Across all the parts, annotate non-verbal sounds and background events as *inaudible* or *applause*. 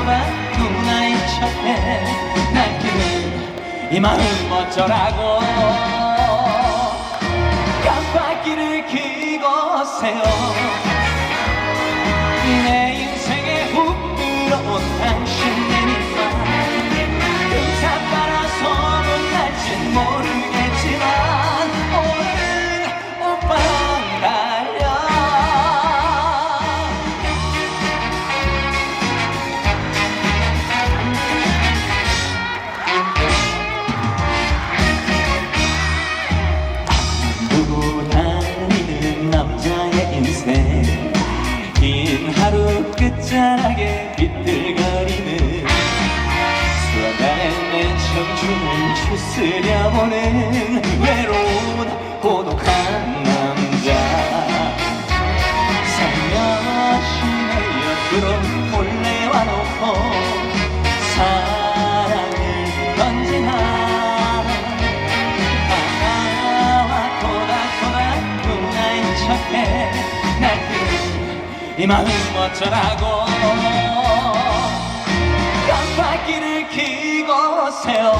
돌아 누나의 척해. 이 마음 어쩌라고? 깜빡이를 켜고 세요 이 마음 어쩌라고. 깜빡이를 켜고 세요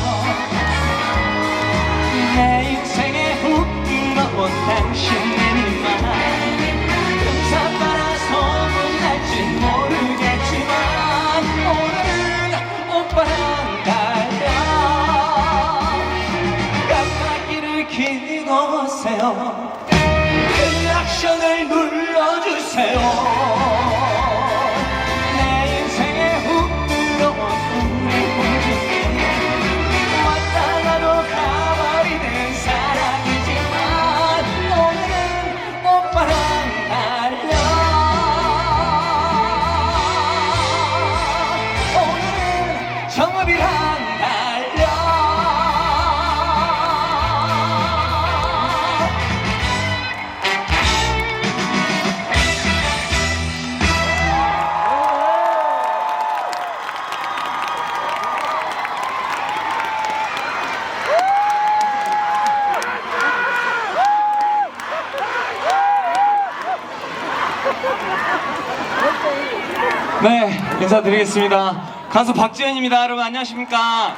네, 인사드리겠습니다. 가수 박지현입니다. 여러분 안녕하십니까?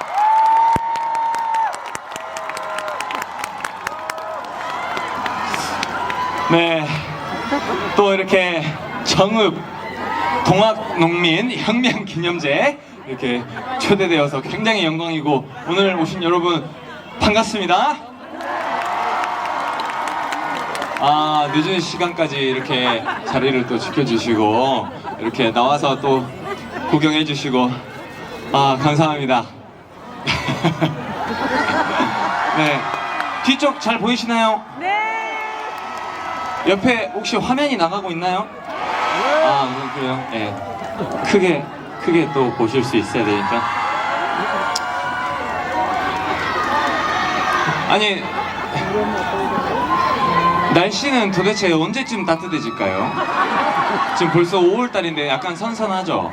네, 또 이렇게 정읍 동학농민 혁명 기념제 이렇게 초대되어서 굉장히 영광이고 오늘 오신 여러분 반갑습니다. 아 늦은 시간까지 이렇게 자리를 또 지켜주시고 이렇게 나와서 또 구경해주시고 아 감사합니다. *laughs* 네 뒤쪽 잘 보이시나요? 네. 옆에 혹시 화면이 나가고 있나요? 아 음, 그래요? 네 크게 크게 또 보실 수 있어야 되니까. 아니 날씨는 도대체 언제쯤 따뜻해질까요? 지금 벌써 5월달인데 약간 선선하죠?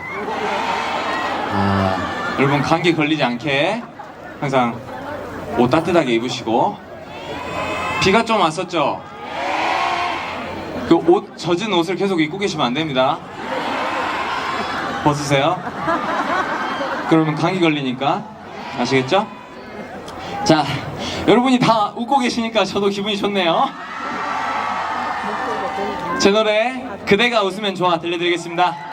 아, 여러분 감기 걸리지 않게 항상 옷 따뜻하게 입으시고 비가 좀 왔었죠? 그 옷 젖은 옷을 계속 입고 계시면 안 됩니다. 벗으세요. 그러면 감기 걸리니까 아시겠죠? 자, 여러분이 다 웃고 계시니까 저도 기분이 좋네요. 제 노래 그대가 웃으면 좋아 들려드리겠습니다.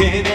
Can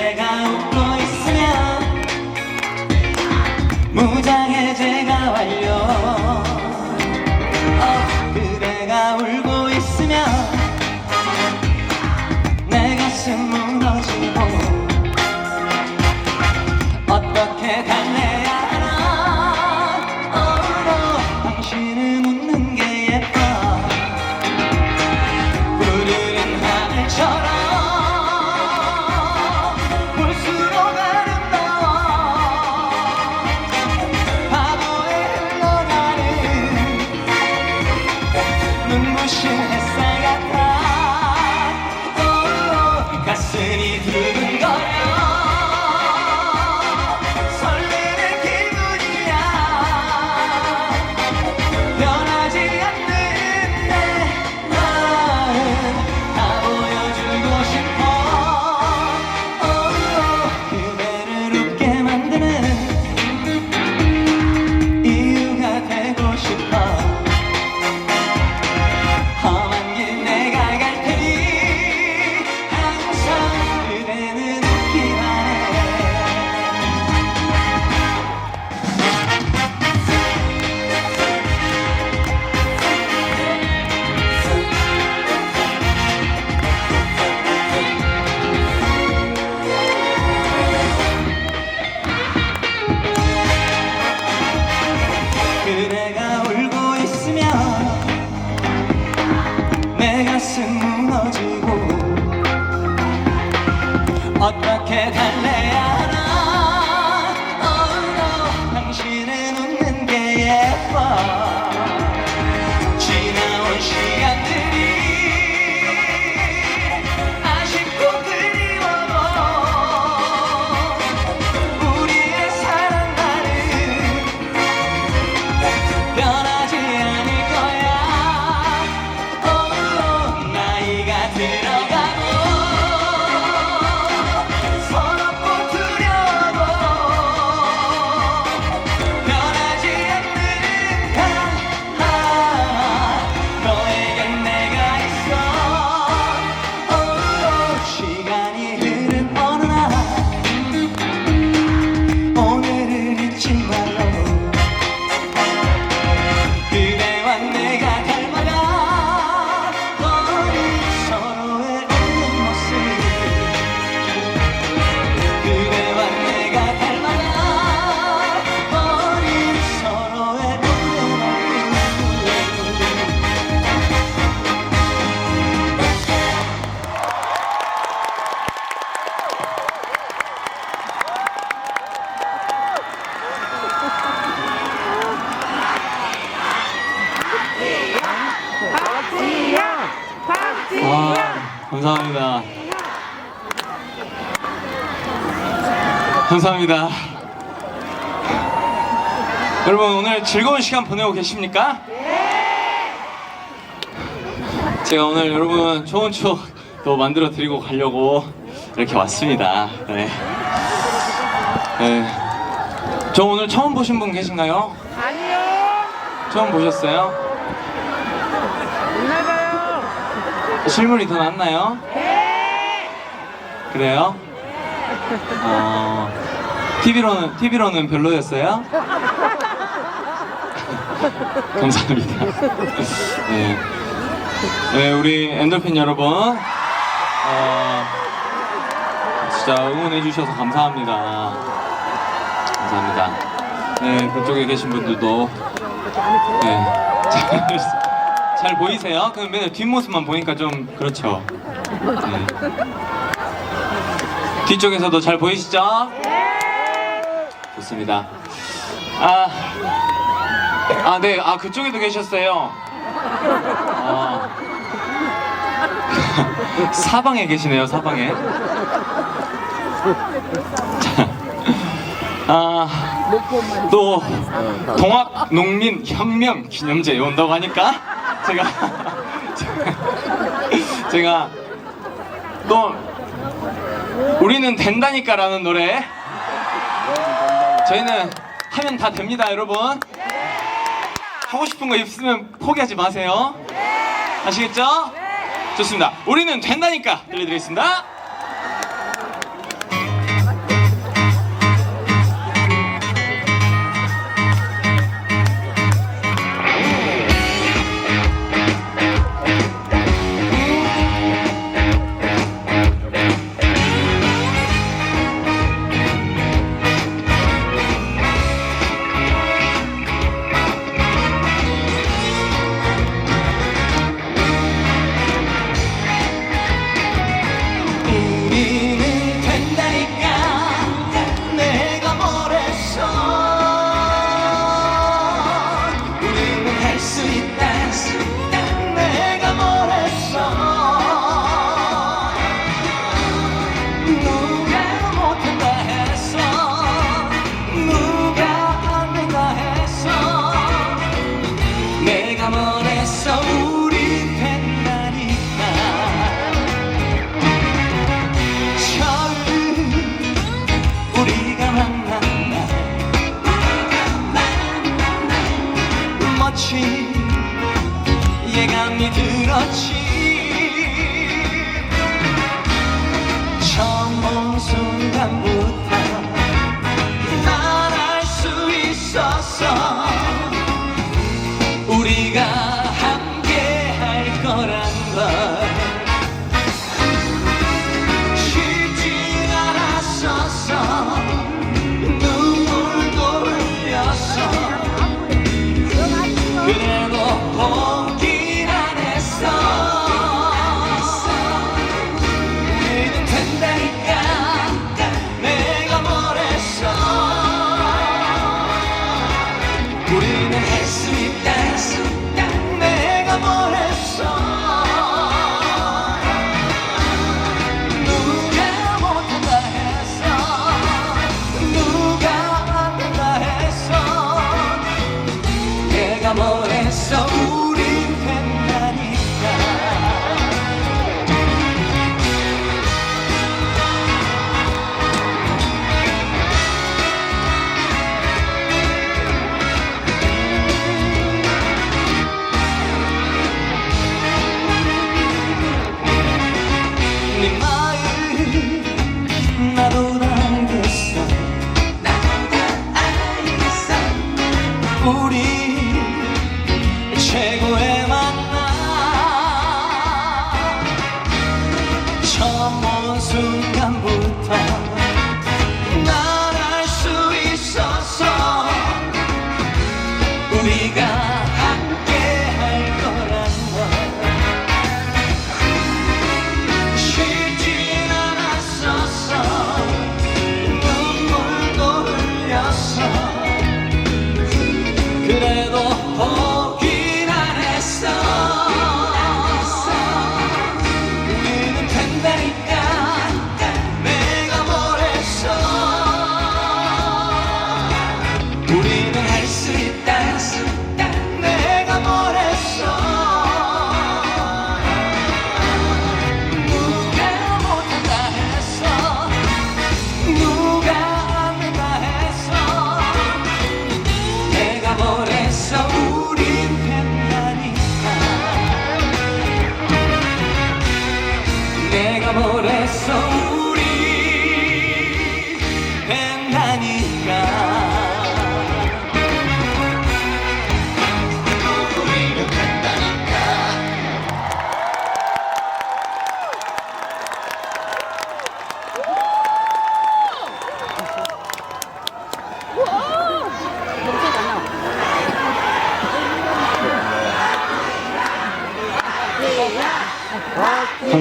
감사합니다. 여러분 오늘 즐거운 시간 보내고 계십니까? 제가 오늘 여러분 좋은 추억도 만들어 드리고 가려고 이렇게 왔습니다. 네. 네. 저 오늘 처음 보신 분 계신가요? 아니요! 처음 보셨어요? 못 나가요! 실물이 더 낫나요? 네! 그래요? 어, TV로는, TV로는 별로였어요? *laughs* 감사합니다. 네. 네, 우리 엔돌핀 여러분. 어, 진짜 응원해주셔서 감사합니다. 감사합니다. 네, 그쪽에 계신 분들도. 네. 잘, *laughs* 잘 보이세요? 그럼 맨날 뒷모습만 보니까 좀 그렇죠. 네. 뒤쪽에서도 잘 보이시죠? 좋습니다. 아, 아, 네, 아 그쪽에도 계셨어요. 아, *laughs* 사방에 계시네요, 사방에. 자, 아, 또 동학 농민 혁명 기념제에 온다고 하니까 제가 *laughs* 제가 또 우리는 된다니까라는 노래. 저희는 하면 다 됩니다, 여러분. 하고 싶은 거 있으면 포기하지 마세요. 아시겠죠? 좋습니다. 우리는 된다니까 들려드리겠습니다.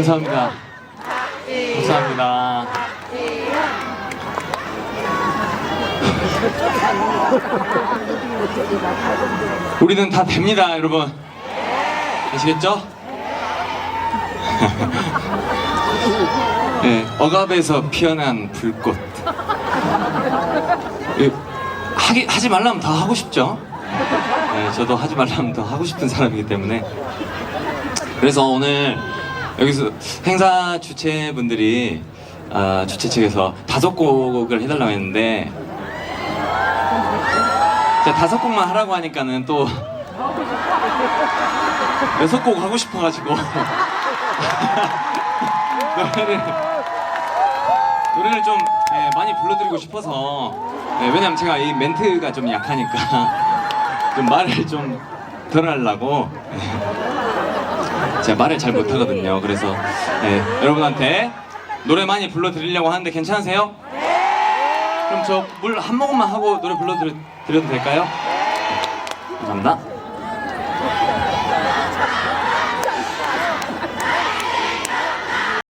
감사합니다. 감사합니다. 우리는 다 됩니다, 여러분. 아시겠죠? 네, *laughs* 억압에서 피어난 불꽃. 이, 하기, 하지 말라면 더 하고 싶죠? 네, 저도 하지 말라면 더 하고 싶은 사람이기 때문에. 그래서 오늘 여기서 행사 주최분들이 아, 주최 측에서 다섯 곡을 해달라고 했는데 제가 다섯 곡만 하라고 하니까는 또 여섯 곡 하고 싶어가지고. *laughs* 노래를 노래를 좀 예, 많이 불러드리고 싶어서. 예, 왜냐면 제가 이 멘트가 좀 약하니까. *laughs* 좀 말을 좀 덜 하려고 제가 말을 잘 못하거든요. 그래서 네, 여러분한테 노래 많이 불러드리려고 하는데 괜찮으세요? 그럼 저 물 한 모금만 하고 노래 불러드려도 될까요? 감사합니다.